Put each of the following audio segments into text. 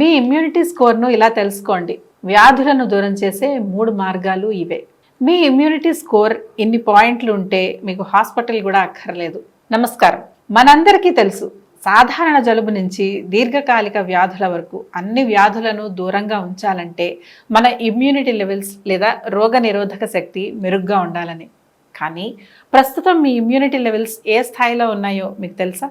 మీ immunity స్కోర్ను ఇలా తెలుసుకోండి. వ్యాధులను దూరం చేసే మూడు మార్గాలు ఇవే. మీ ఇమ్యూనిటీ స్కోర్ ఇన్ని పాయింట్లు ఉంటే మీకు హాస్పిటల్ కూడా అక్కర్లేదు. నమస్కారం. మనందరికీ తెలుసు సాధారణ జలుబు నుంచి దీర్ఘకాలిక వ్యాధుల వరకు అన్ని వ్యాధులను దూరంగా ఉంచాలంటే మన ఇమ్యూనిటీ లెవెల్స్ లేదా రోగ నిరోధక శక్తి మెరుగ్గా ఉండాలని. కానీ ప్రస్తుతం మీ ఇమ్యూనిటీ లెవెల్స్ ఏ స్థాయిలో ఉన్నాయో మీకు తెలుసా?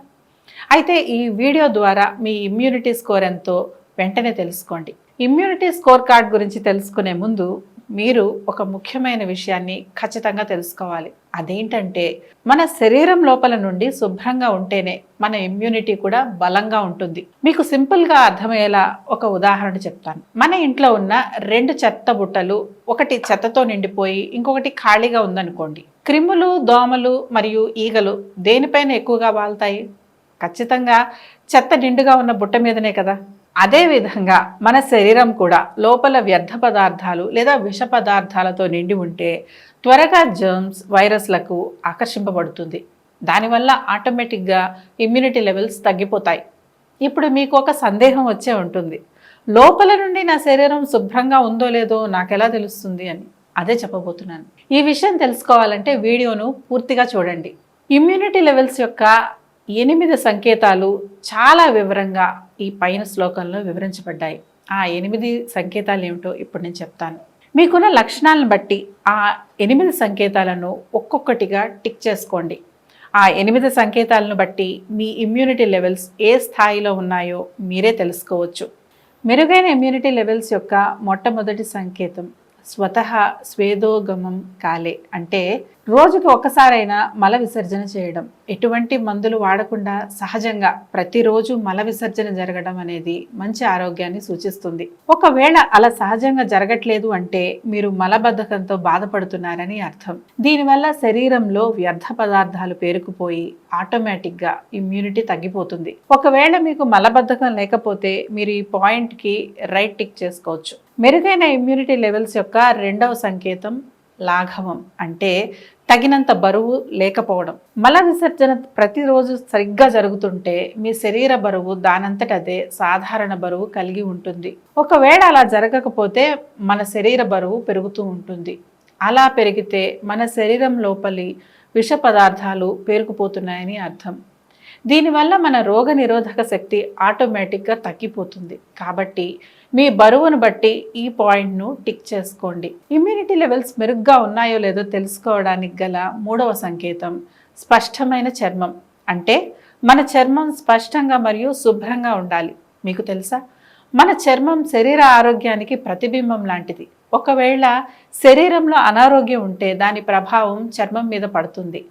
అయితే ఈ వీడియో ద్వారా మీ ఇమ్యూనిటీ స్కోర్ ఎంతో వెంటనే తెలుసుకోండి. ఇమ్యూనిటీ స్కోర్ కార్డ్ గురించి తెలుసుకునే ముందు మీరు ఒక ముఖ్యమైన విషయాన్ని ఖచ్చితంగా తెలుసుకోవాలి. అదేంటంటే మన శరీరం లోపల నుండి శుభ్రంగా ఉంటేనే మన ఇమ్యూనిటీ కూడా బలంగా ఉంటుంది. మీకు సింపుల్గా అర్థమయ్యేలా ఒక ఉదాహరణ చెప్తాను. మన ఇంట్లో ఉన్న రెండు చెత్త బుట్టలు ఒకటి చెత్తతో నిండిపోయి ఇంకొకటి ఖాళీగా ఉందనుకోండి. క్రిములు దోమలు మరియు ఈగలు దేనిపైన ఎక్కువగా వాళ్తాయి? ఖచ్చితంగా చెత్త నిండుగా ఉన్న బుట్ట మీదనే కదా. అదేవిధంగా మన శరీరం కూడా లోపల వ్యర్థ పదార్థాలు లేదా విష పదార్థాలతో నిండి ఉంటే త్వరగా జర్మ్స్ వైరస్లకు ఆకర్షింపబడుతుంది. దానివల్ల ఆటోమేటిక్గా ఇమ్యూనిటీ లెవెల్స్ తగ్గిపోతాయి. ఇప్పుడు మీకు ఒక సందేహం వచ్చే ఉంటుంది. లోపల నుండి నా శరీరం శుభ్రంగా ఉందో లేదో నాకు ఎలా తెలుస్తుంది అని అదే చెప్పబోతున్నాను. ఈ విషయం తెలుసుకోవాలంటే వీడియోను పూర్తిగా చూడండి. ఇమ్యూనిటీ లెవెల్స్ యొక్క ఎనిమిది సంకేతాలు చాలా వివరంగా ఈ పైన శ్లోకంలో వివరించబడ్డాయి. ఆ ఎనిమిది సంకేతాలు ఏమిటో ఇప్పుడు నేను చెప్తాను. మీకున్న లక్షణాలను బట్టి ఆ ఎనిమిది సంకేతాలను ఒక్కొక్కటిగా టిక్ చేసుకోండి. ఆ ఎనిమిది సంకేతాలను బట్టి మీ ఇమ్యూనిటీ లెవెల్స్ ఏ స్థాయిలో ఉన్నాయో మీరే తెలుసుకోవచ్చు. మెరుగైన ఇమ్యూనిటీ లెవెల్స్ యొక్క మొట్టమొదటి సంకేతం స్వతహ స్వేదోగమం కాలే. అంటే రోజుకి ఒక్కసారైనా మల విసర్జన చేయడం ఎటువంటి మందులు వాడకుండా సహజంగా ప్రతిరోజు మల విసర్జన జరగడం అనేది మంచి ఆరోగ్యాన్ని సూచిస్తుంది. ఒకవేళ అలా సహజంగా జరగట్లేదు అంటే మీరు మలబద్ధకంతో బాధపడుతున్నారని అర్థం. దీనివల్ల శరీరంలో వ్యర్థ పదార్థాలు పేరుకుపోయి ఆటోమేటిక్గా ఇమ్యూనిటీ తగ్గిపోతుంది. ఒకవేళ మీకు మలబద్ధకం లేకపోతే మీరు ఈ పాయింట్కి రైట్ టిక్ చేసుకోవచ్చు. మెరుగైన ఇమ్యూనిటీ లెవెల్స్ యొక్క రెండవ సంకేతం లాఘవం. అంటే తగినంత బరువు లేకపోవడం. మల విసర్జన ప్రతిరోజు సరిగ్గా జరుగుతుంటే మీ శరీర బరువు దానంతట అదే సాధారణ బరువు కలిగి ఉంటుంది. ఒకవేళ అలా జరగకపోతే మన శరీర బరువు పెరుగుతూ ఉంటుంది. అలా పెరిగితే మన శరీరం లోపలి విష పదార్థాలు పేరుకుపోతున్నాయని అర్థం. దీనివల్ల మన రోగ నిరోధక శక్తి ఆటోమేటిక్గా తగ్గిపోతుంది. కాబట్టి మీ బరువును బట్టి ఈ పాయింట్ను టిక్ చేసుకోండి. ఇమ్యూనిటీ లెవెల్స్ మెరుగ్గా ఉన్నాయో లేదో తెలుసుకోవడానికి గల మూడవ సంకేతం స్పష్టమైన చర్మం. అంటే మన చర్మం స్పష్టంగా మరియు శుభ్రంగా ఉండాలి. మీకు తెలుసా? మన చర్మం శరీర ఆరోగ్యానికి ప్రతిబింబం లాంటిది. ఒకవేళ శరీరంలో అనారోగ్యం ఉంటే దాని ప్రభావం చర్మం మీద పడుతుంది.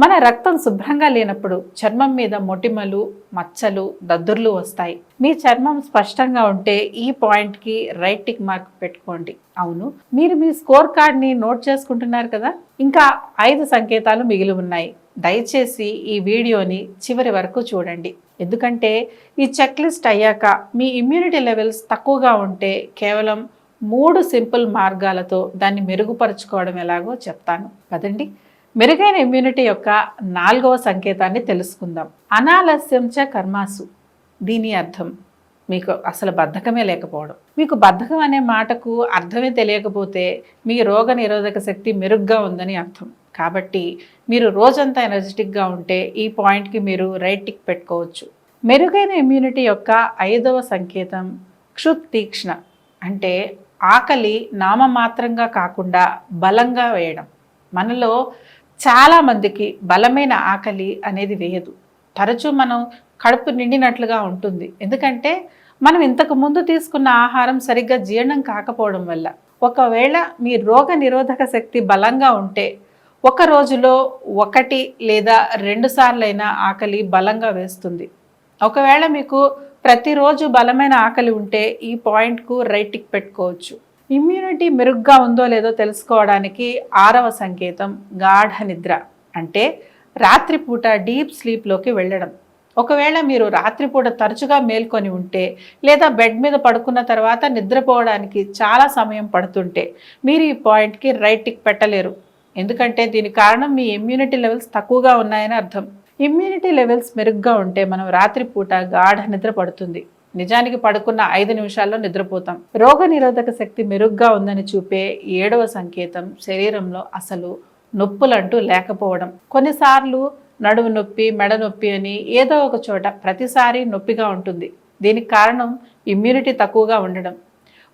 మన రక్తం శుభ్రంగా లేనప్పుడు చర్మం మీద మొటిమలు మచ్చలు దద్దుర్లు వస్తాయి. మీ చర్మం స్పష్టంగా ఉంటే ఈ పాయింట్కి రైట్ టిక్ మార్క్ పెట్టుకోండి. అవును మీరు మీ స్కోర్ కార్డ్ని నోట్ చేసుకుంటున్నారు కదా? ఇంకా ఐదు సంకేతాలు మిగిలి ఉన్నాయి. దయచేసి ఈ వీడియోని చివరి వరకు చూడండి. ఎందుకంటే ఈ చెక్ లిస్ట్ అయ్యాక మీ ఇమ్యూనిటీ లెవెల్స్ తక్కువగా ఉంటే కేవలం మూడు సింపుల్ మార్గాలతో దాన్ని మెరుగుపరుచుకోవడం ఎలాగో చెప్తాను. కదండి మెరుగైన ఇమ్యూనిటీ యొక్క నాలుగవ సంకేతాన్ని తెలుసుకుందాం. అనాలస్యంచ కర్మాసు. దీని అర్థం మీకు అసలు బద్ధకమే లేకపోవడం. మీకు బద్ధకం అనే మాటకు అర్థమే తెలియకపోతే మీ రోగ నిరోధక శక్తి మెరుగ్గా ఉందని అర్థం. కాబట్టి మీరు రోజంతా ఎనర్జెటిక్గా ఉంటే ఈ పాయింట్కి మీరు రైట్ టిక్ పెట్టుకోవచ్చు. మెరుగైన ఇమ్యూనిటీ యొక్క ఐదవ సంకేతం క్షుప్ తీక్ష్ణ. అంటే ఆకలి నామమాత్రంగా కాకుండా బలంగా వేయడం. మనలో చాలామందికి బలమైన ఆకలి అనేది వేయదు. తరచూ మనం కడుపు నిండినట్లుగా ఉంటుంది. ఎందుకంటే మనం ఇంతకు ముందు తీసుకున్న ఆహారం సరిగ్గా జీర్ణం కాకపోవడం వల్ల. ఒకవేళ మీ రోగ నిరోధక శక్తి బలంగా ఉంటే ఒక రోజులో ఒకటి లేదా రెండు సార్లైనా ఆకలి బలంగా వేస్తుంది. ఒకవేళ మీకు ప్రతిరోజు బలమైన ఆకలి ఉంటే ఈ పాయింట్కు రైట్ టిక్ పెట్టుకోవచ్చు. ఇమ్యూనిటీ మెరుగ్గా ఉందో లేదో తెలుసుకోవడానికి ఆరవ సంకేతం గాఢ నిద్ర అంటే రాత్రిపూట డీప్ స్లీప్లోకి వెళ్ళడం. ఒకవేళ మీరు రాత్రిపూట తరచుగా మేల్కొని ఉంటే లేదా బెడ్ మీద పడుకున్న తర్వాత నిద్రపోవడానికి చాలా సమయం పడుతుంటే మీరు ఈ పాయింట్కి రైట్ టిక్ పెట్టలేరు. ఎందుకంటే దీని కారణం మీ ఇమ్యూనిటీ లెవెల్స్ తక్కువగా ఉన్నాయని అర్థం. ఇమ్యూనిటీ లెవెల్స్ మెరుగ్గా ఉంటే మనం రాత్రిపూట గాఢ నిద్ర పడుతుంది. నిజానికి పడుకున్న ఐదు నిమిషాల్లో నిద్రపోతాం. రోగ నిరోధక శక్తి మెరుగ్గా ఉందని చూపే ఏడవ సంకేతం శరీరంలో అసలు నొప్పులంటూ లేకపోవడం. కొన్నిసార్లు నడుము నొప్పి మెడ నొప్పి అని ఏదో ఒక చోట ప్రతిసారి నొప్పిగా ఉంటుంది. దీనికి కారణం ఇమ్యూనిటీ తక్కువగా ఉండడం.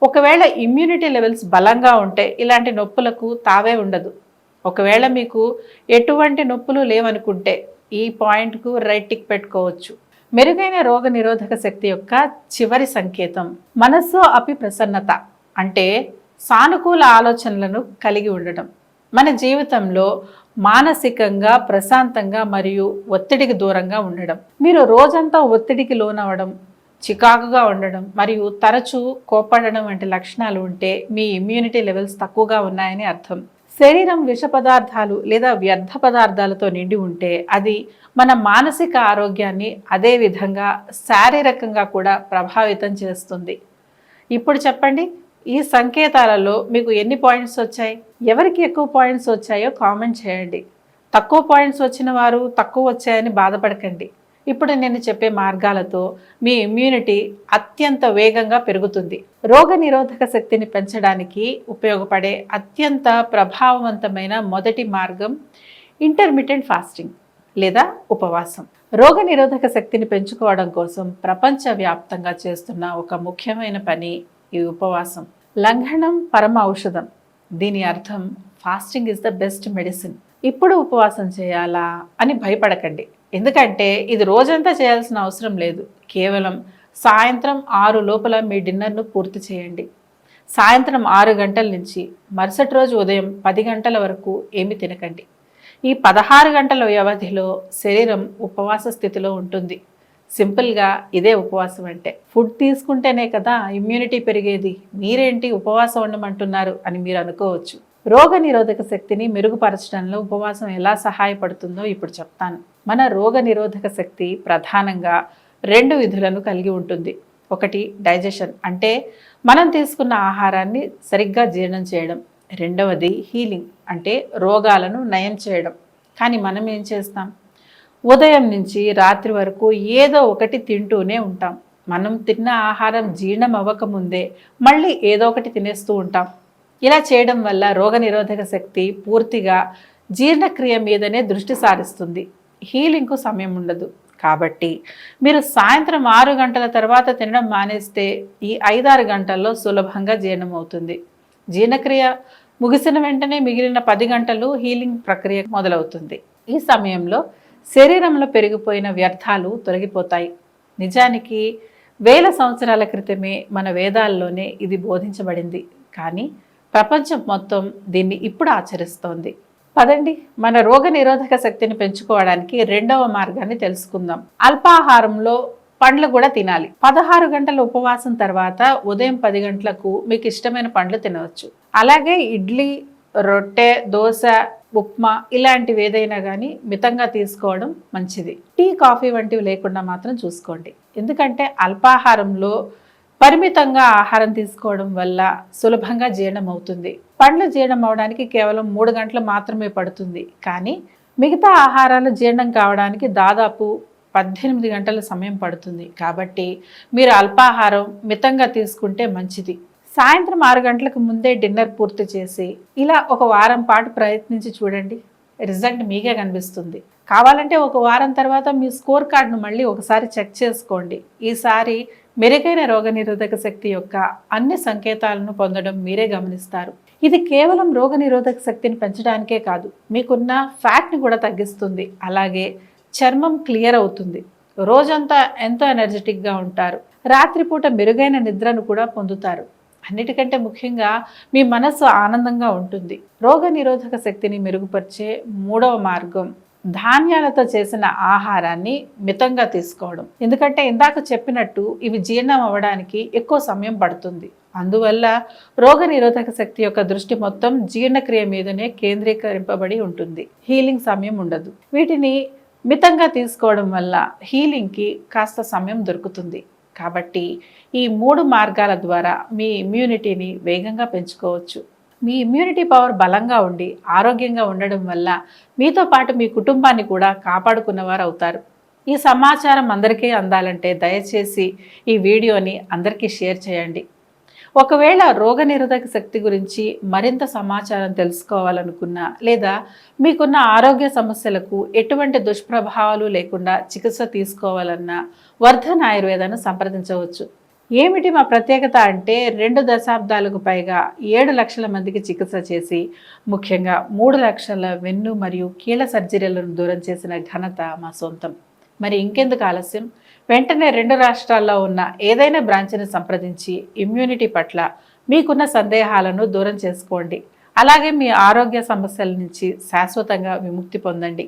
ఒకవేళ ఇమ్యూనిటీ లెవెల్స్ బలంగా ఉంటే ఇలాంటి నొప్పులకు తావే ఉండదు. ఒకవేళ మీకు ఎటువంటి నొప్పులు లేవనుకుంటే ఈ పాయింట్కు రైట్ టిక్ పెట్టుకోవచ్చు. మెరుగైన రోగ నిరోధక శక్తి యొక్క చివరి సంకేతం. మనస్సు అపి ప్రసన్నత అంటే సానుకూల ఆలోచనలను కలిగి ఉండడం మన జీవితంలో మానసికంగా ప్రశాంతంగా మరియు ఒత్తిడికి దూరంగా ఉండడం. మీరు రోజంతా ఒత్తిడికి లోనవడం చికాకుగా ఉండడం మరియు తరచూ కోపడడం వంటి లక్షణాలు ఉంటే మీ ఇమ్యూనిటీ లెవెల్స్ తక్కువగా ఉన్నాయని అర్థం. శరీరం విష పదార్థాలు లేదా వ్యర్థ పదార్థాలతో నిండి ఉంటే అది మన మానసిక ఆరోగ్యాన్ని అదే విధంగా శారీరకంగా కూడా ప్రభావితం చేస్తుంది. ఇప్పుడు చెప్పండి ఈ సంకేతాలలో మీకు ఎన్ని పాయింట్స్ వచ్చాయి? ఎవరికి ఎక్కువ పాయింట్స్ వచ్చాయో కామెంట్ చేయండి. తక్కువ పాయింట్స్ వచ్చిన వారు తక్కువ వచ్చాయని బాధపడకండి. ఇప్పుడు నేను చెప్పే మార్గాలతో మీ ఇమ్యూనిటీ అత్యంత వేగంగా పెరుగుతుంది. రోగ నిరోధక శక్తిని పెంచడానికి ఉపయోగపడే అత్యంత ప్రభావవంతమైన మొదటి మార్గం ఇంటర్మీడియట్ ఫాస్టింగ్ లేదా ఉపవాసం. రోగ నిరోధక శక్తిని పెంచుకోవడం కోసం ప్రపంచవ్యాప్తంగా చేస్తున్న ఒక ముఖ్యమైన పని ఈ ఉపవాసం. లంఘనం పరమ ఔషధం. దీని అర్థం fasting is the best medicine ఇప్పుడు ఉపవాసం చేయాలా అని భయపడకండి. ఎందుకంటే ఇది రోజంతా చేయాల్సిన అవసరం లేదు. కేవలం సాయంత్రం ఆరు లోపల మీ డిన్నర్ను పూర్తి చేయండి. సాయంత్రం ఆరు గంటల నుంచి మరుసటి రోజు ఉదయం పది గంటల వరకు ఏమి తినకండి. ఈ పదహారు గంటల వ్యవధిలో శరీరం ఉపవాస స్థితిలో ఉంటుంది. సింపుల్గా ఇదే ఉపవాసం అంటే ఫుడ్ తీసుకుంటేనే కదా ఇమ్యూనిటీ పెరిగేది. మీరేంటి ఉపవాసం ఉండమంటున్నారు అని మీరు అనుకోవచ్చు. రోగ నిరోధక శక్తిని మెరుగుపరచడంలో ఉపవాసం ఎలా సహాయపడుతుందో ఇప్పుడు చెప్తాను. మన రోగ నిరోధక శక్తి ప్రధానంగా రెండు విధులను కలిగి ఉంటుంది. ఒకటి డైజెషన్. అంటే మనం తీసుకున్న ఆహారాన్ని సరిగ్గా జీర్ణం చేయడం. రెండవది హీలింగ్. అంటే రోగాలను నయం చేయడం. కానీ మనం ఏం చేస్తాం? ఉదయం నుంచి రాత్రి వరకు ఏదో ఒకటి తింటూనే ఉంటాం. మనం తిన్న ఆహారం జీర్ణం అవ్వకముందే మళ్ళీ ఏదో ఒకటి తినేస్తూ ఉంటాం. ఇలా చేయడం వల్ల రోగనిరోధక శక్తి పూర్తిగా జీర్ణక్రియ మీదనే దృష్టి సారిస్తుంది. హీలింగ్కు సమయం ఉండదు. కాబట్టి మీరు సాయంత్రం ఆరు గంటల తర్వాత తినడం మానేస్తే ఈ ఐదారు గంటల్లో సులభంగా జీర్ణమవుతుంది. జీర్ణక్రియ ముగిసిన వెంటనే మిగిలిన పది గంటలు హీలింగ్ ప్రక్రియ మొదలవుతుంది. ఈ సమయంలో శరీరంలో పెరిగిపోయిన వ్యర్థాలు తొలగిపోతాయి. నిజానికి వేల సంవత్సరాల క్రితమే మన వేదాల్లోనే ఇది బోధించబడింది. కానీ ప్రపంచం మొత్తం దీన్ని ఇప్పుడు ఆచరిస్తోంది. పదండి. మన రోగ నిరోధక శక్తిని పెంచుకోవడానికి రెండవ మార్గాన్ని తెలుసుకుందాం. అల్పాహారంలో పండ్లు కూడా తినాలి. పదహారు గంటల ఉపవాసం తర్వాత ఉదయం పది గంటలకు మీకు ఇష్టమైన పండ్లు తినవచ్చు. అలాగే ఇడ్లీ రొట్టె దోశ ఉప్మా ఇలాంటివి ఏదైనా కానీ మితంగా తీసుకోవడం మంచిది. టీ కాఫీ వంటివి లేకుండా మాత్రం చూసుకోండి. ఎందుకంటే అల్పాహారంలో పరిమితంగా ఆహారం తీసుకోవడం వల్ల సులభంగా జీర్ణం అవుతుంది. పండ్లు జీర్ణం అవడానికి కేవలం మూడు గంటలు మాత్రమే పడుతుంది. కానీ మిగతా ఆహారాలు జీర్ణం కావడానికి దాదాపు పద్దెనిమిది గంటల సమయం పడుతుంది. కాబట్టి మీరు అల్పాహారం మితంగా తీసుకుంటే మంచిది. సాయంత్రం ఆరు గంటలకు ముందే డిన్నర్ పూర్తి చేసి ఇలా ఒక వారం పాటు ప్రయత్నించి చూడండి. రిజల్ట్ మీకే కనిపిస్తుంది. కావాలంటే ఒక వారం తర్వాత మీ స్కోర్ కార్డును మళ్ళీ ఒకసారి చెక్ చేసుకోండి. ఈసారి మెరుగైన రోగనిరోధక శక్తి యొక్క అన్ని సంకేతాలను పొందడం మీరే గమనిస్తారు. ఇది కేవలం రోగనిరోధక శక్తిని పెంచడానికే కాదు మీకున్న ఫ్యాట్ని కూడా తగ్గిస్తుంది. అలాగే చర్మం క్లియర్ అవుతుంది. రోజంతా ఎంతో ఎనర్జెటిక్గా ఉంటారు. రాత్రిపూట మెరుగైన నిద్రను కూడా పొందుతారు. అన్నిటికంటే ముఖ్యంగా మీ మనస్సు ఆనందంగా ఉంటుంది. రోగ నిరోధక శక్తిని మెరుగుపరిచే మూడవ మార్గం ధాన్యాలతో చేసిన ఆహారాన్ని మితంగా తీసుకోవడం. ఎందుకంటే ఇందాక చెప్పినట్టు ఇవి జీర్ణం అవ్వడానికి ఎక్కువ సమయం పడుతుంది. అందువల్ల రోగ నిరోధక శక్తి యొక్క దృష్టి మొత్తం జీర్ణక్రియ మీదనే కేంద్రీకరింపబడి ఉంటుంది. హీలింగ్ సమయం ఉండదు. వీటిని మితంగా తీసుకోవడం వల్ల హీలింగ్కి కాస్త సమయం దొరుకుతుంది. కాబట్టి ఈ మూడు మార్గాల ద్వారా మీ ఇమ్యూనిటీని వేగంగా పెంచుకోవచ్చు. మీ ఇమ్యూనిటీ పవర్ బలంగా ఉండి ఆరోగ్యంగా ఉండడం వల్ల మీతో పాటు మీ కుటుంబాన్ని కూడా కాపాడుకున్నవారు అవుతారు. ఈ సమాచారం అందరికీ అందాలంటే దయచేసి ఈ వీడియోని అందరికీ షేర్ చేయండి. ఒకవేళ రోగనిరోధక శక్తి గురించి మరింత సమాచారం తెలుసుకోవాలనుకున్నా లేదా మీకున్న ఆరోగ్య సమస్యలకు ఎటువంటి దుష్ప్రభావాలు లేకుండా చికిత్స తీసుకోవాలన్నా వర్ధన్ ఆయుర్వేదాన్ని సంప్రదించవచ్చు. ఏమిటి మా ప్రత్యేకత అంటే రెండు దశాబ్దాలకు పైగా ఏడు లక్షల మందికి చికిత్స చేసి ముఖ్యంగా మూడు లక్షల వెన్ను మరియు కీళ్ళ సర్జరీలను దూరం చేసిన ఘనత మా సొంతం. మరి ఇంకెందుకు ఆలస్యం? వెంటనే రెండు రాష్ట్రాల్లో ఉన్న ఏదైనా బ్రాంచ్ని సంప్రదించి ఇమ్యూనిటీ పట్ల మీకున్న సందేహాలను దూరం చేసుకోండి. అలాగే మీ ఆరోగ్య సమస్యల నుంచి శాశ్వతంగా విముక్తి పొందండి.